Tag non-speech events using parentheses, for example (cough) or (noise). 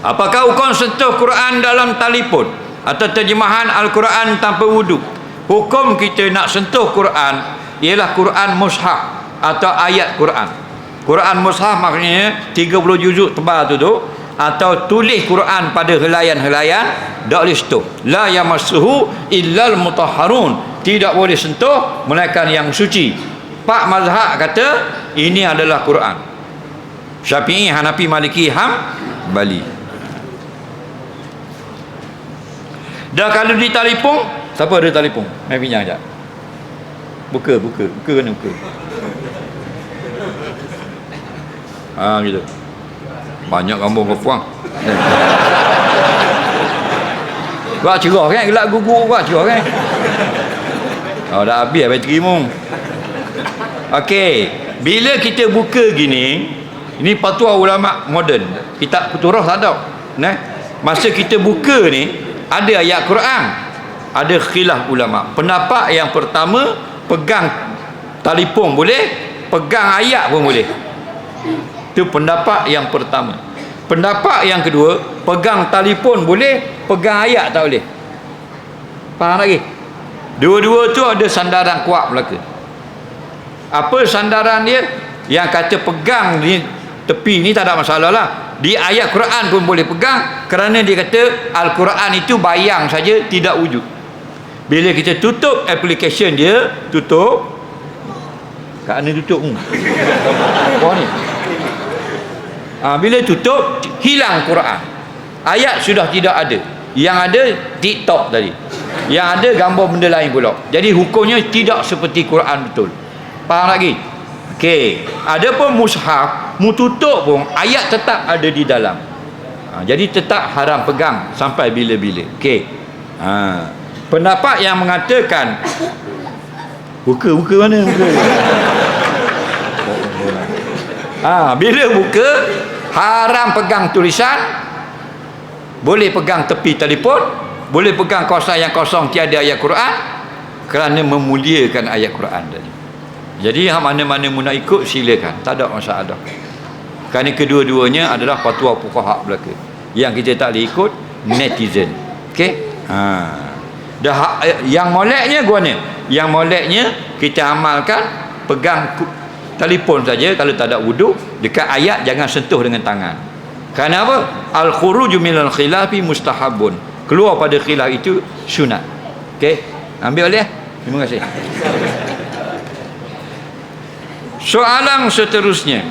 apakah hukum sentuh Quran dalam telefon atau terjemahan Al-Quran tanpa wudu? Hukum kita nak sentuh Quran ialah Quran mushaf atau ayat Quran. Quran mushaf maknanya 30 juzuk tebal tu tu atau tulis Quran pada helaian-helaian tak boleh sentuh. La yamassuhu illal mutahharun. Tidak boleh sentuh melainkan yang suci. Pak mazhab kata ini adalah Quran. Syafi'i, Hanafi, Maliki, Ham, Bali dah kalau di telefon siapa ada telefon main pinjam sekejap. Buka buka. Buka kena buka. Ha gitu. Banyak kampung kepuang Buat cerah kan? Gelap gugur buat cerah kan? Oh dah habis bateri mu. Okey. Bila kita buka gini Ini patuah ulama moden. Kitab Futurah tak ada nah? Masa kita buka ni Ada ayat Quran. Ada khilaf ulama. Pendapat yang pertama Pegang Telefon boleh Pegang ayat pun boleh. Itu pendapat yang pertama. Pendapat yang kedua Pegang telefon boleh Pegang ayat tak boleh. Faham lagi? Dua-dua tu ada sandaran kuat belaka. Apa sandaran dia? Yang kata pegang ni Tepi ni tak ada masalah lah Di ayat Quran pun boleh pegang Kerana dia kata Al-Quran itu bayang saja Tidak wujud. Bila kita tutup application dia Tutup. Kat mana tutup? Hmm. Apa ni? ha, bila tutup hilang Quran. Ayat sudah tidak ada. Yang ada TikTok tadi. Yang ada gambar benda lain pula. Jadi hukumnya tidak seperti Quran betul. Faham lagi? Okey, ada pun mushaf mu tutup pun ayat tetap ada di dalam. Ha, jadi tetap haram pegang sampai bila-bila. Okey. ha, pendapat yang mengatakan buka buka mana buka? (laughs) Ha, bila buka haram pegang tulisan boleh pegang tepi telefon boleh pegang kawasan yang kosong tiada ayat Quran kerana memuliakan ayat Quran tadi. Jadi yang mana-mana mu nak ikut silakan. Tak ada masalah kerana kedua-duanya adalah fatwa fuqaha belaka. Yang kita tak boleh ikut netizen. Okey? Ha. Dah yang moleknya gua ni yang moleknya kita amalkan pegang telefon saja kalau tak ada wuduk dekat ayat jangan sentuh dengan tangan. Kerana apa? Al khuruju minal khilafi mustahabun. Keluar pada khilaf itu sunat. Okey? Ambil boleh? Terima kasih. Soalan seterusnya